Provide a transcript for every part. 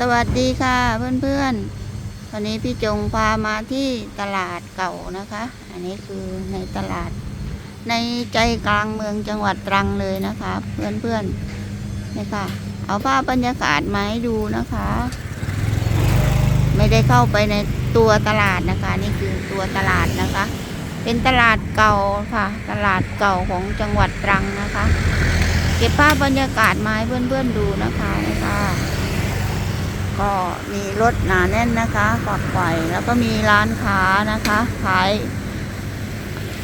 สวัสดีค่ะเพื่อนๆวันนี้พี่จงพามาที่ตลาดเก่านะคะ อันนี้คือในตลาด ในใจกลางเมืองจังหวัดตรังเลยนะคะ เพื่อนๆนี่ค่ะ เอาภาพบรรยากาศมาให้ดูนะคะ ไม่ได้เข้าไปในตัวตลาดนะคะ นี่คือตัวตลาดนะคะ เป็นตลาดเก่าค่ะ ตลาดเก่าของจังหวัดตรังนะคะ เก็บภาพบรรยากาศมาให้เพื่อนๆดูนะคะนี่ค่ะ ก็มีรถหนาแน่นนะคะฝักไฟแล้วก็มีร้านค้านะคะขาย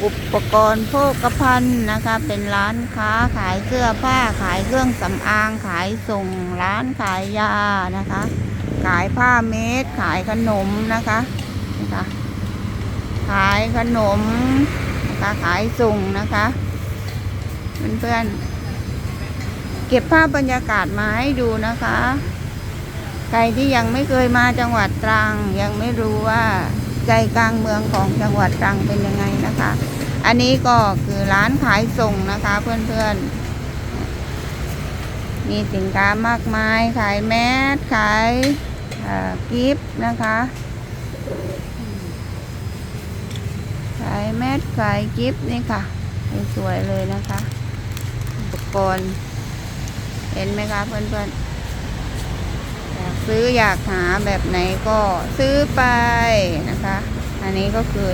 อุปกรณ์โภคภัณฑ์นะคะ เป็นร้านค้าขายเสื้อผ้าขายเครื่องสำอางขายส่งร้านขายยานะคะ ขายผ้าเมดขายขนมนะคะนะคะ ขายขนมนะคะขายส่งนะคะเพื่อนๆเก็บภาพบรรยากาศมาให้ดูนะคะ ใครที่ยังไม่เคยมาจังหวัดตรัง ยังไม่รู้ว่าใจกลางเมืองของจังหวัดตรังเป็นยังไงนะคะ อันนี้ก็คือร้านขายส่งนะคะเพื่อนๆ มีสินค้ามากมายขายแมสขายกิฟต์นะคะขายแมสขายกิฟต์นี่ค่ะสวยเลยนะคะ อุปกรณ์ เห็นไหมคะเพื่อนๆ ซื้ออยากหาแบบไหนก็ซื้อไปนะคะ อันนี้ก็คือ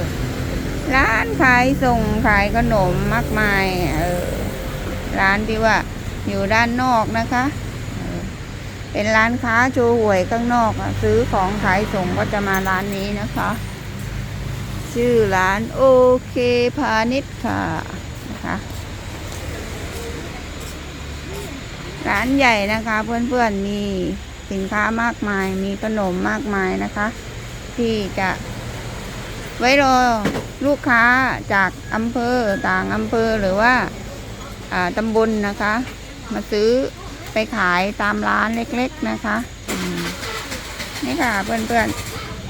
ร้านขายส่งขายขนมมากมายเออร้านที่ว่าอยู่ด้านนอกนะคะเออเป็นร้านค้าโชว์หวยข้างนอกซื้อของขายส่งก็จะมาร้านนี้นะคะ ชื่อร้านโอเคพาณิชย์ค่ะนะคะร้านใหญ่นะคะเพื่อนๆมี สินค้ามากมายมีขนมมากมายนะคะ ที่จะไว้รอลูกค้าจากอำเภอต่างอำเภอหรือว่าตำบลนะคะ มาซื้อไปขายตามร้านเล็กๆนะคะนี่ค่ะเพื่อน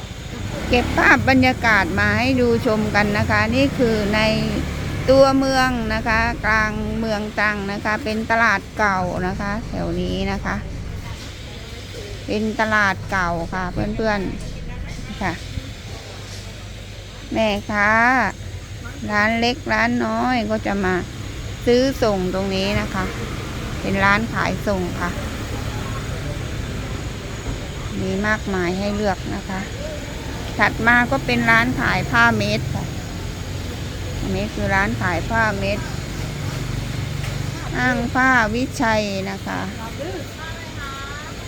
ๆ เก็บภาพบรรยากาศมาให้ดูชมกันนะคะ นี่คือในตัวเมืองนะคะ กลางเมืองตรังนะคะ เป็นตลาดเก่านะคะ แถวนี้นะคะ เป็นตลาดเก่าค่ะ เพื่อนๆค่ะ แม่ค้าร้านเล็กร้านน้อยก็จะมาซื้อส่งตรงนี้นะคะ เป็นร้านขายส่งค่ะ มีมากมายให้เลือกนะคะ ถัดมาก็เป็นร้านขายผ้าเม็ดค่ะอันนี้คือร้านขายผ้าเม็ดห้างผ้าวิชัยนะคะ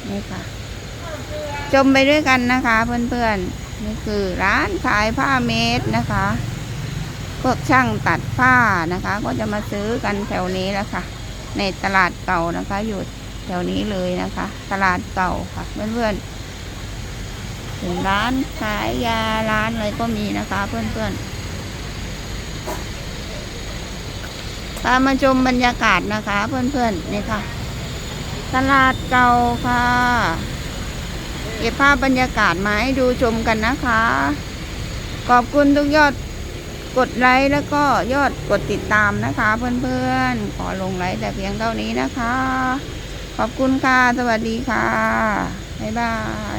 นี่ค่ะ ชมไปด้วยกันนะคะเพื่อนๆนี่คือร้านขายผ้าเม็ดนะคะพวกช่างตัดผ้านะคะ ก็จะมาซื้อกันแถวนี้แล้วค่ะ ในตลาดเก่านะคะ อยู่แถวนี้เลยนะคะ ตลาดเก่าค่ะเพื่อนๆถึงร้านขายยาร้านอะไรก็มีนะคะ เพื่อนๆตามมาชมบรรยากาศนะคะ เพื่อนๆนี่ค่ะ ตลาดเก่าค่ะ เก็บภาพบรรยากาศมาให้ดูชมกันนะคะ ขอบคุณทุกยอดกดไลค์แล้วก็ยอดกดติดตามนะคะ เพื่อนๆ ขอลงไลค์แต่เพียงเท่านี้นะคะ ขอบคุณค่ะ สวัสดีค่ะ บ๊ายบาย